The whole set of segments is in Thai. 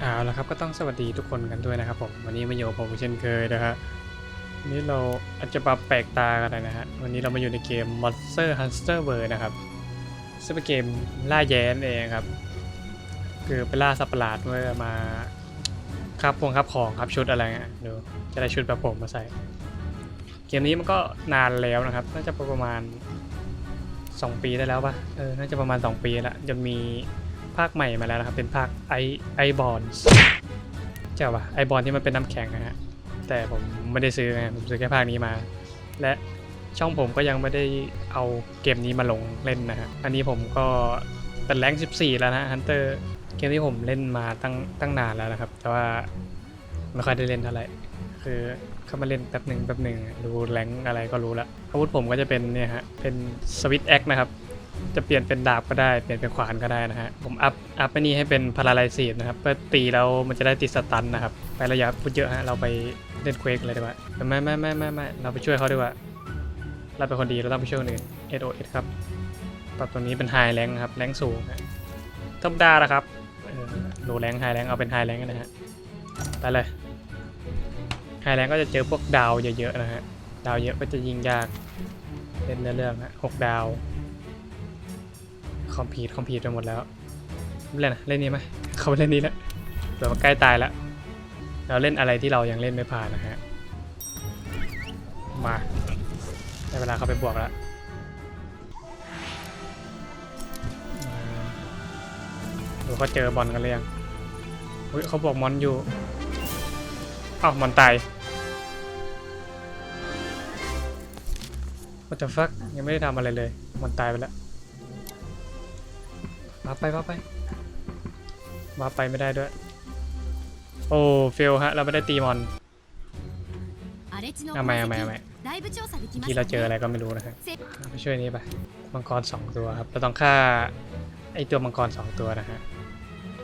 เอาละครับก็ต้องสวัสดีทุกคนกันด้วยนะครับผมวันนี้มาอยู่ผมเช่นเคยนะฮะวันนี้เราอาจจะมาแปลกตากันหน่อยนะฮะวันนี้เรามาอยู่ในเกม Monster Hunter World นะครับซึ่งเป็นเกมล่าแย้นเองครับ คือไปล่าสัตว์ประหลาดเพื่อมาคับพวงคับของครับชุดอะไรเงี้ยดูจะได้ชุดแบบผมมาใส่ เกมนี้มันก็นานแล้วนะครับ น่าจะประมาณ 2 ปีได้แล้วปะเออน่าจะประมาณ 2 ปีล้วจนมี ภาคใหม่มาแล้วนะครับ เป็นภาคไอไอบอลเจ้าปะไอบอลที่มันเป็นน้ำแข็งนะฮะแต่ผมไม่ได้ซื้อไงผมซื้อแค่ภาคนี้มา และช่องผมก็ยังไม่ได้เอาเกมนี้มาลงเล่นนะฮะอันนี้ผมก็เป็นแรง14 แล้วนะฮันเตอร์เกมที่ผมเล่นมาตั้งตั้งนานแล้วนะครับ แต่ว่าไม่ค่อยได้เล่นเท่าไหร่คือเข้ามาเล่นแป๊บหนึ่งแป๊บหนึ่งดูแรงอะไรก็รู้ละอาวุธผมก็จะเป็นเนี่ยฮะเป็นสวิตแอคนะครับ จะเปลี่ยนเป็นดาบก็ได้ เปลี่ยนเป็นขวานก็ได้นะฮะ ผมอัพ อัพไปนี่ให้เป็นพาราไลซีนะครับ เพื่อตีแล้วมันจะได้ติดสตันนะครับ ไประยะพูดเยอะฮะ เราไปเล่นเควกเลยดีกว่า ไม่ไม่ไม่ไม่ไม่เราไปช่วยเขาดีกว่า เราเป็นคนดีเราต้องไปช่วยคนอื่น SOS ครับ ปรับตรงนี้เป็นไฮแรงครับ แรงสูงฮะธรรมดาละครับโลแรงไฮแรงเอาเป็นไฮแรงกันนะฮะ ไปเลย ไฮแรงก็จะเจอพวกดาวเยอะๆนะฮะ ดาวเยอะก็จะยิงยากเล่นเนื้อเรื่องฮะหกดาว คอมพีทคอมพีทไปหมดแล้วเล่นนะเล่นนี้ไหมเขาไปเล่นนี้แล้วเดี๋ยวใกล้ตายแล้ว เราเล่นอะไรที่เรายังเล่นไม่ผ่านนะฮะ มาได้เวลาเขาไปบวกแล้วดูเขาเจอบอลกันหรือยังอุ้ยเขาบอกมอนอยู่อ้าวมอนตาย What the fuck ยังไม่ได้ทำอะไรเลย มอนตายไปแล้ว มาไปมาไปมาไปไม่ได้ด้วย โอ้เฟลฮะ เราไม่ได้ตีมอนเอาไมเอาไหมเอไมที่เราเจออะไรก็ไม่รู้นะครับไปช่วยนี้ไปมังกรสองตัวครับ เราต้องฆ่าไอตัวมังกรสองตัวนะฮะ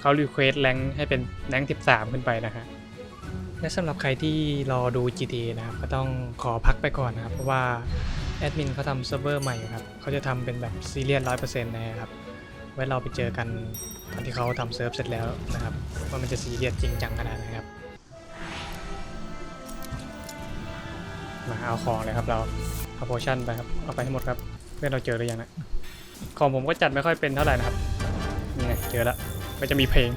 เขารีเควสแรงให้เป็นแรงสิบสามขึ้นไปนะฮะและสำหรับใครที่รอดู GTA นะครับก็ต้องขอพักไปก่อนนะครับ เพราะว่าแอดมินเขาทำเซิร์ฟเวอร์ใหม่ครับเขาจะทำเป็นแบบซีเรียสร้อยเปอร์เซ็นต์นะครับ ไว้เราไปเจอกันตอนที่เขาทำเซิร์ฟเสร็จแล้วนะครับ ว่ามันจะซีเรียสจริงจังขนาดไหนครับ มาเอาของเลยครับเราเอาโพชั่นไปครับ เอาไปให้หมดครับ เพื่อนเราเจอหรือยังนะของผมก็จัดไม่ค่อยเป็นเท่าไหร่นะครับ นี่ไงเจอแล้วก็จะมีเพลง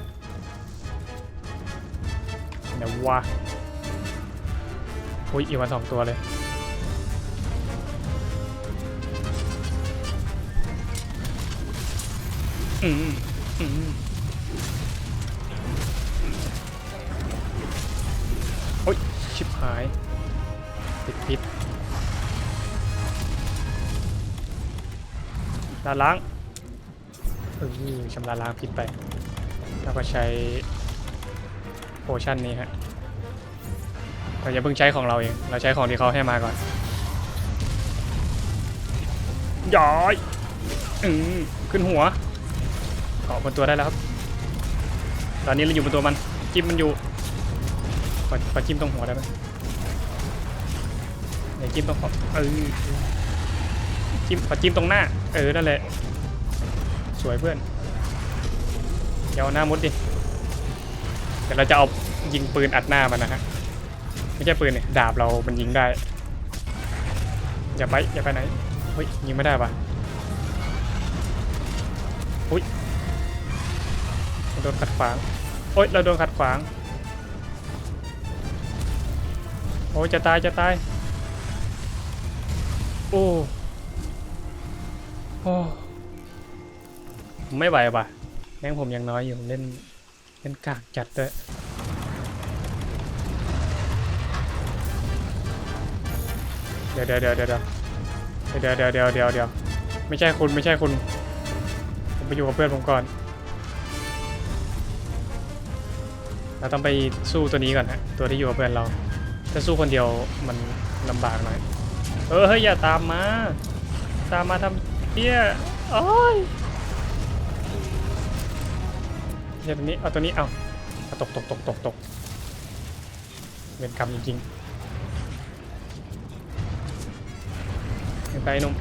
เดี๋ยวว่าอุ้ยอีกวันสองตัวเลย โอ้ย ชิบหาย ติดพิษลาล้างเออชำระล้างพิษไป แล้วก็ใช้โพชั่นนี้ฮะเราอย่าเพิ่งใช้ของเราเอง เราใช้ของที่เขาให้มาก่อนย้อย อืมขึ้นหัวะบนตัวได้แล้วครับ ตอนนี้เราอยู่บนตัวมัน จิ้มมันอยู่ขอขอจิ้มตรงหัวได้ไหมเดี๋ยวจิ้มตรงหัวเออจิ้มขอจิ้มตรงหน้า เออ นั่นแหละ สวยเพื่อนเดี๋ยวเอาหน้ามุดดิ เดี๋ยวเราจะเอายิงปืนอัดหน้ามันนะฮะ ไม่ใช่ปืนเนี่ย ดาบเรา มันยิงได้ อย่าไป อย่าไปไหน เฮ้ย ยิงไม่ได้ปะอุ้ย ดนขัดขวาง โอ๊ย เราโดนขัดขวาง โอ้จะตาย จะตาย โอ้โอ้ไม่ไหวว่ะแรงผมยังน้อยอยู่เล่น เล่นกากจัดด้วยเดี๋ยวเดี๋ยวเดี๋ยวเดี๋ยวเดี๋ยวเดี๋ยวเดี๋ยวเดี๋ยวไม่ใช่คุณไม่ใช่คุณ ผมไปอยู่กับเพื่อนผมก่อน เราต้องไปสู้ตัวนี้ก่อนฮะตัวที่อยู่กับเพื่อนเรา ถ้าสู้คนเดียวมันลำบากหน่อยเออเฮ้ยอย่าตามมา ตามมาทำเพี้ยโอ้ยเดี๋ยวตัวนี้เอาตัวนี้เอาเอาตกตกตกตกตกเวรกรรมจริงๆไปนุ่ม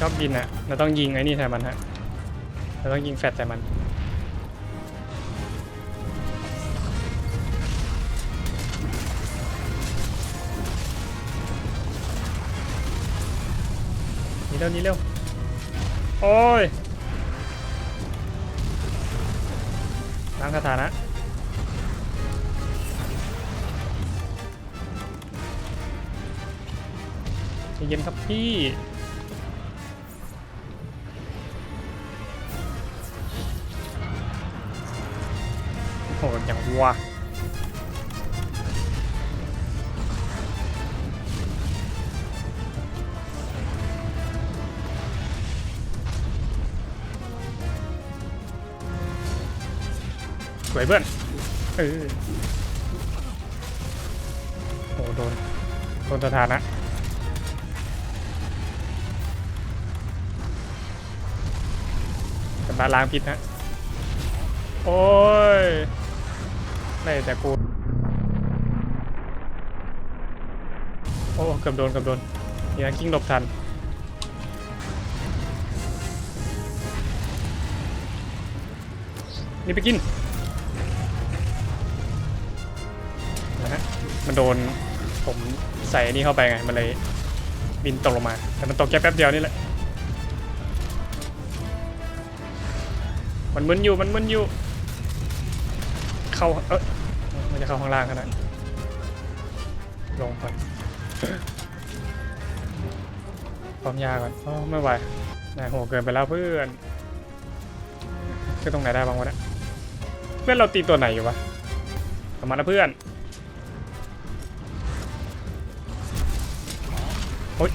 ชอบยินอะเราต้องยิงไอ้นี่แทนมันฮะ เราต้องยิงแฟลชใส่มัน นี่เร็วนี่เร็ว โอ้ยล้างคาถานะเย็นครับพี่ หดอย่างวะสวยเพื่อนเออโอ้โดน โดนสถานะจะมาล้างพิษฮะ โอ้ย ได้แต่กูโอ้เกือบโดนเกือบโดนนี่นะกิ้งหลบทันนี่ไปกินนะฮะมันโดนผมใส่นี่เข้าไปไง มันเลยบินตกลงมา แต่มันตกแค่แป๊บเดียวนี่แหละ มันมึนอยู่ มันมึนอยู่ เข้า เออมันจะ เข้าข้างล่างขนาดลงก่อนความยาก่อนอ๋อไม่ไหวนายโหเกินไปแล้วเพื่อนคือตรงไหนได้บ้างวะเนี่ยเพื่อนเราตีตัวไหนอยู่วะกลับมานะเพื่อนโอ๊ย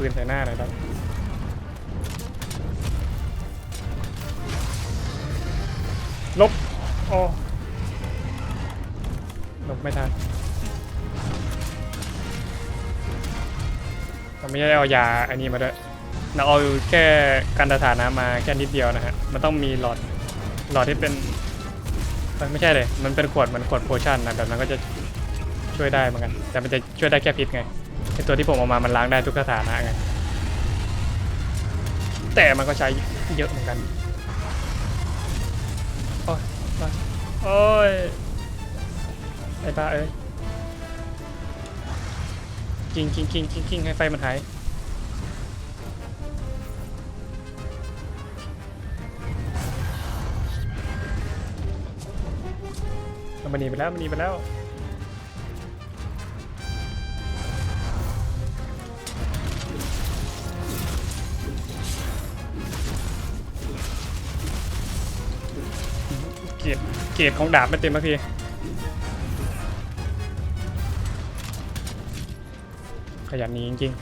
ปืนใส่หน้าหน่อยได้ไหมลบโอ้ลบไม่ทันเราไม่ได้เอายาอันนี้มาด้วยเราเอาแค่กันสถานะมาแค่นิดเดียวนะฮะ มันต้องมีหลอดหลอดที่เป็นมันไม่ใช่เลย มันเป็นขวดเหมันขวดโพชั่นนะแบบนั้นก็จะช่วยได้เหมือนกัน แต่มันจะช่วยได้แค่พิษไง ตัวที่ผมเอามามันล้างได้ทุกสถานะไงแต่มันก็ใช้เยอะเหมือนกัน โอ้ยโอ้ยไอ้ป้าเอ้ยกิ้งกิ้งกิ้งกิ้งกิ้งให้ไฟมันหายมันหนีไปแล้วมันหนีไปแล้ว กียรติเกียรติของดาบไม่เต็มสักทีขยันนี้จริงๆ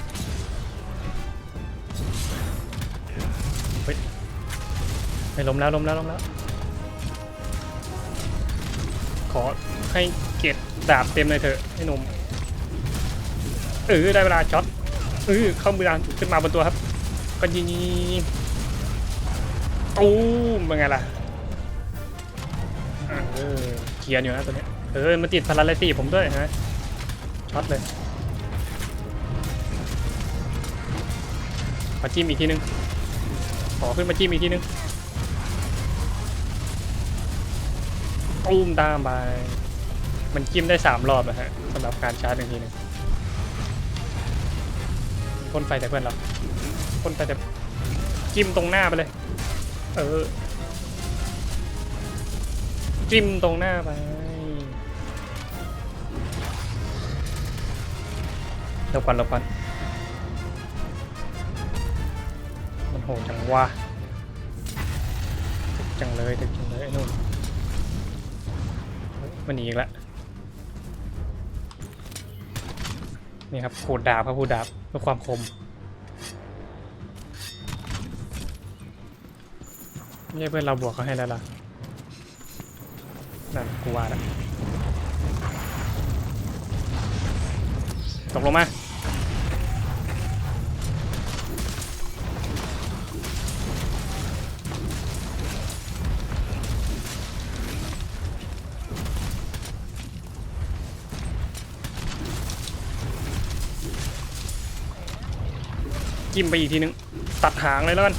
เฮ้ยไม่ล้มแล้วล้มแล้วล้มแล้ว ขอให้เกตดาบเต็มเลยเถอะให้หนุ่มเออได้เวลาช็อตเออเข้ามือดานขึ้นมาบนตัวครับ ก็ยิงยิงยิงยิงตู้มเป็นไงล่ะ เออเคลียร์อยู่นะตัวเนี้ยเออมาติดพาราไลตีผมด้วยนะช็อตเลยมาจิ้มอีกทีนึงขอขึ้นมาจิ้มอีกทีนึงตุ้มตามไปมันจิ้มได้สามรอบนะฮะสำหรับการชาร์จหนึ่งทีหนึงพ่นไฟแต่เพื่อนเราพ่นไฟแต่จิ้มตรงหน้าไปเลย เออ จิ้มตรงหน้าไปเดี๋ยวก่อนเดี๋ยวก่อนมันโหดจังวะถึกจังเลยถึกจังเลยไอ้นู่นมันหนีอีกแล้วนี่ครับขูดดาบครับขูดดาบเพื่อความคมไม่ใช่เพื่อนเราบวกเขาให้แล้วล่ะ นั่นกูว่าแล้ตกลงมาจิ้มไปอีกทีนึง ตัดหางเลยแล้วกัน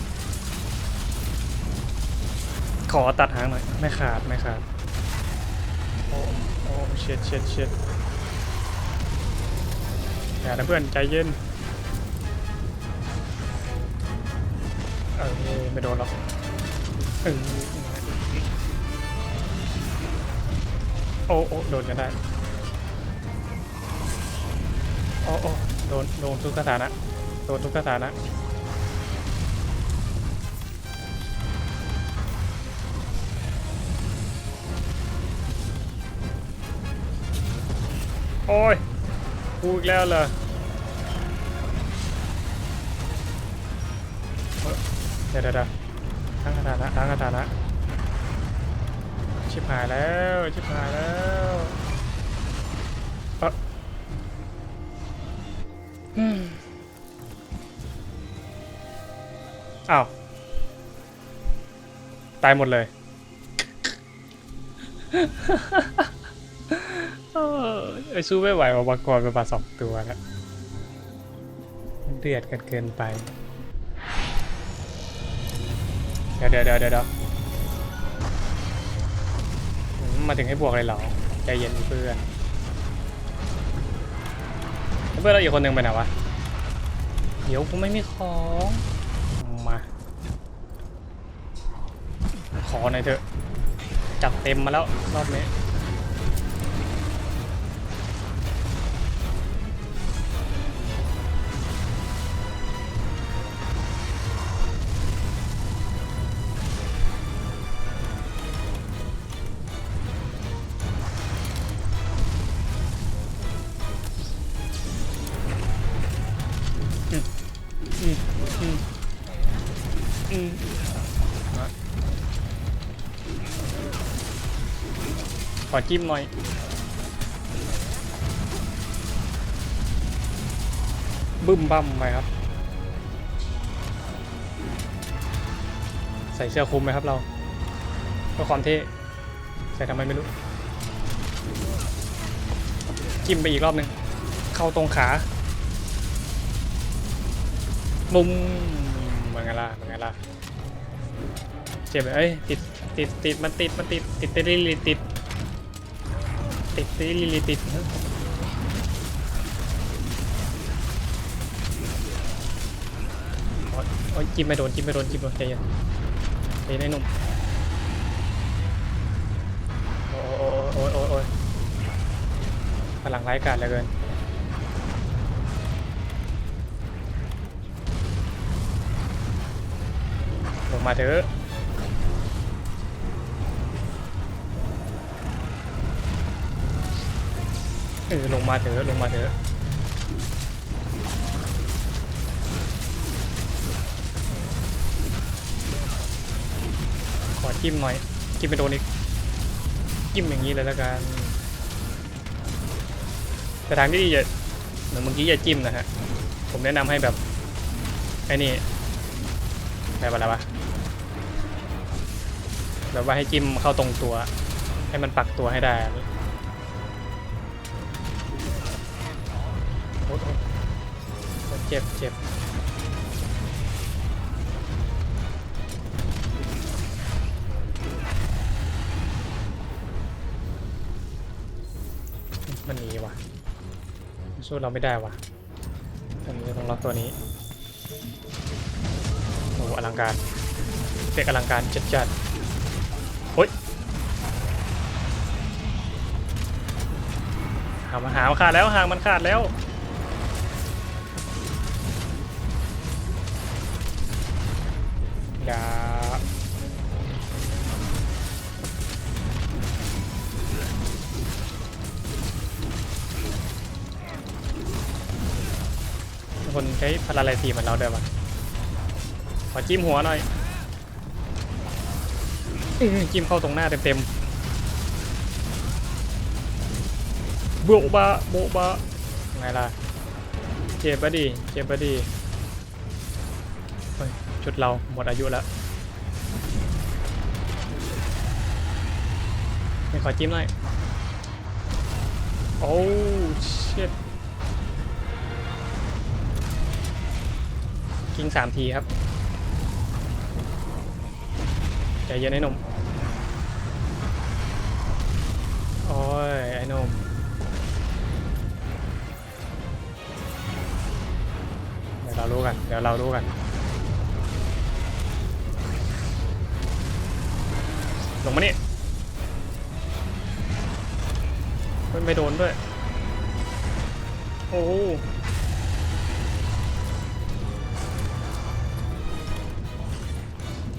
ขอตัดหางหน่อย ไม่ขาด ไม่ขาด โอ้โอ้เช็ดเช็ดเช็ดอย่านะเพื่อนใจเย็นเออไม่โดนหรอกเออโอ้โอ้โดนกันได้โอ้โอ้โดนโดนทุกสถานะโดนทุกสถานะ โอ้ยกูอีกแล้วเหรอเอ้ยเดี๋ยวเดี๋ยวทั้งสถานะทั้งสถานะชิบหายแล้วชิบหายแล้วเออเอ้าว ตายหมดเลย ไอ้สู้ไม่ไหวอุปกรณ์ไปมาสองตัวแล้วมันเดือดกันเกินไป เดี๋ยวเดี๋ยวเดี๋ยวเดี๋ยวมมาถึงให้บวกเลยเหรอ ใจเย็นเพื่อน เพื่อนเราอีกคนหนึ่งไปไหนวะ เดี๋ยวกูไม่มีของ มา ขอหน่อยเถอะ จัดเต็มมาแล้วรอบนี้ อจิ้มหน่อย บึ้มบั้มไปครับ ใส่เสื้อคลุมไหมครับเราเพื่อความเท่ใส่ทำไมไม่รู้ จิ้มไปอีกรอบหนึ่งเข้าตรงขามุมเหมือนไงล่ะเหมือนไงล่ะเจ็บเลยเอ้ยติดติดติดมันติดมันติดติดติดติดติด ติดซีลิลิติดโอ้ยจิ้มไม่โดนจิ้มไม่โดนจิ้มโดนใจเย็นใจเย็นไอ้หนุ่มโอ้โอ้โอ้โอ้โอ้โอ้ยพลังร้ายกาจเหลือเกินลงมาเถอะ เออลงมาเถอะลงมาเถอะขอจิ้มหน่อยจิ้มไปโดนอีกจิ้มอย่างนี้เลยแล้วกันแต่ทางที่ดีอย่าเหมือนเมื่อกี้อย่าจิ้มนะฮะผมแนะนำให้แบบไอ้นี่แบบอะไรวะแบบว่าให้จิ้มเข้าตรงตัว ให้มันปักตัวให้ได้ เจ็บเจ็บมันหนีว่ะสู้เราไม่ได้ว่ะผมจะต้องล็อกตัวนี้โอ้อลังการเด็กอลังการจัดจัดๆโอ้ยหางมันหางมันขาดแล้วหางมันขาดแล้ว อย่าคนใช้พลาไรตีเหมือนเราเดิมอะขอจิ้มหัวหน่อยจิ้มเข้าตรงหน้าเต็มๆโบบะโบบะไงล่ะ เจ็บปะดิ เจ็บปะดิเฮ้ย ชุดเราหมดอายุแล้วไม่ขอจิ้มหน่อย โอ้ชิตทิ้งสามทีครับ ใจเย็นไอ้หนุ่มโอ้ย ไอ้หนุ่มเดี๋ยวเรารู้กัน เดี๋ยวเรารู้กัน ลงมานี่เฮ้ยไม่โดนด้วย โอ้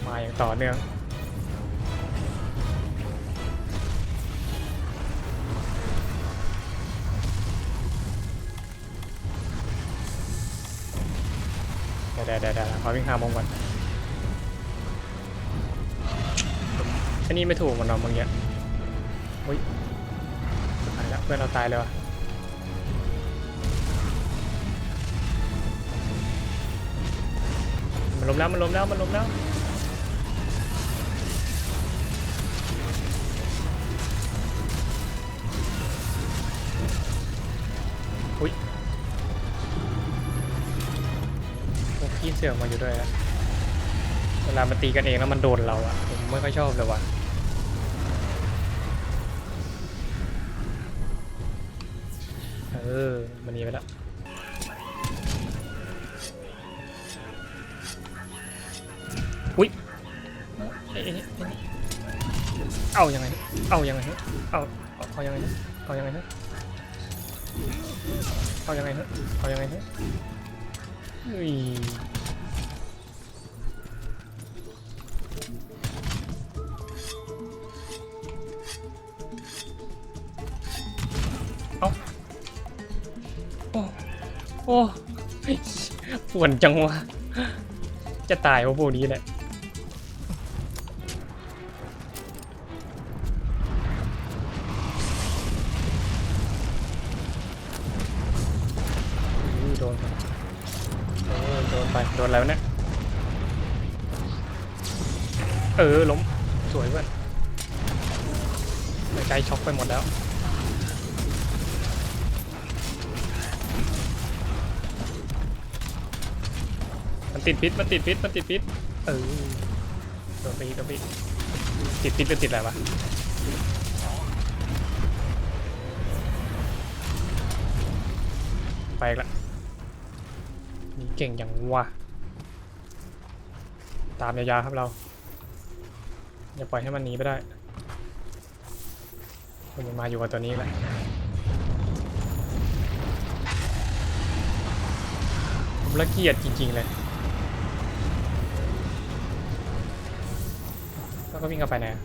มาอย่างต่อเนื่องเดี๋ยวเดี๋ยวเดี๋ยวขอวิ่งห้ามงก่อน อันนี้ไม่ถูกมันเนาะบางอย่างอุ้ยตายแล้วเพื่อนเราตายเลยวะมันล้มแล้วมันล้มแล้วมันล้มแล้วอุ้ยพวกขี้เสือกมาอยู่ด้วยอะเวลามันตีกันเองแล้วมันโดนเราอะผมไม่ค่อยชอบเลยว่ะ ออมันหนีไปแล้วอุ้ยเอ้ยเอ้ยเอ้ยเอายังไงเอายังไงเอาเอาเอายังไงเอายังไงเอายังไงเอายังไงอุ้ย อ้ปวดจังวะ จะตายเพราะพวกนี้แหละโดนไปโดนไป โดนแล้วเนี่ยเออล้ม สวยเว้ยใจช็อกไปหมดแล้ว มันติดพิษ มันติดพิษ มันติดพิษ เออโดนไปอีกโดนไปอีกติดพิษหรือติดอะไรวะ ไปอีกละนี่เก่งอย่างวะตามยาวๆครับเรา อย่าปล่อยให้มันหนีไปได้มันมาอยู่กับตัวนี้แหละผมละเกียดจริงๆเลย แล้วก็วิ่งกลับไปไหนอะ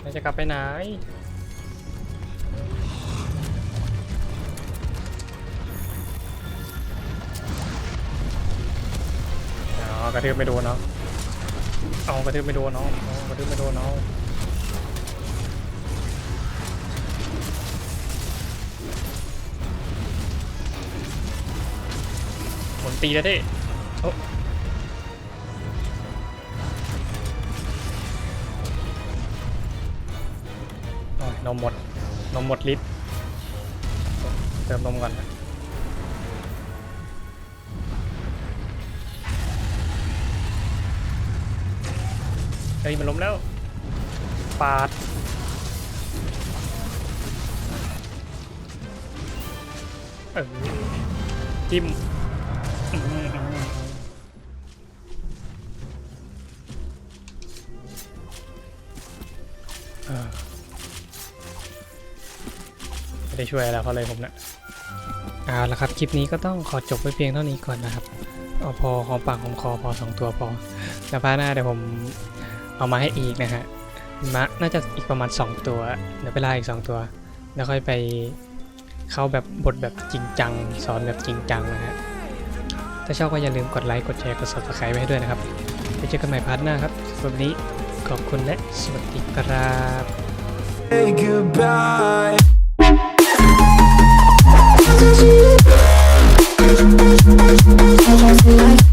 แล้วจะกลับไปไหนอ๋อกระทืบไม่โดนเนาะเอากระทืบไม่โดนเนาะเอกระทืบไม่โดนเนาะหมุนตีแล้วดิ มหมด นมหมดลิตร เติมนมก่อนนะเฮ้ยมันล้มแล้ว ปาด เออจิ้ม ไม่ได้ช่วยอะไรเขาเลยผมเนะเอาละครับ คลิปนี้ก็ต้องขอจบไว้เพียงเท่านี้ก่อนนะครับเอาพอหอมปากหอมคอพอสองตัวพอแล้วพาหน้าเดี๋ยวผมเอามาให้อีกนะฮะมาน่าจะอีกประมาณ 2 ตัวเดี๋ยวไปล่าอีก 2 ตัว แล้วค่อยไปเข้าแบบบทแบบจริงจัง สอนแบบจริงจังนะฮะถ้าชอบก็อย่าลืมกดไลค์กดแชร์กด subscribe ไว้ให้ด้วยนะครับไปเจอกันใหม่พาร์ทหน้าครับสำหรับวันนี้ขอบคุณและสวัสดีครับ say goodbye. Thank you.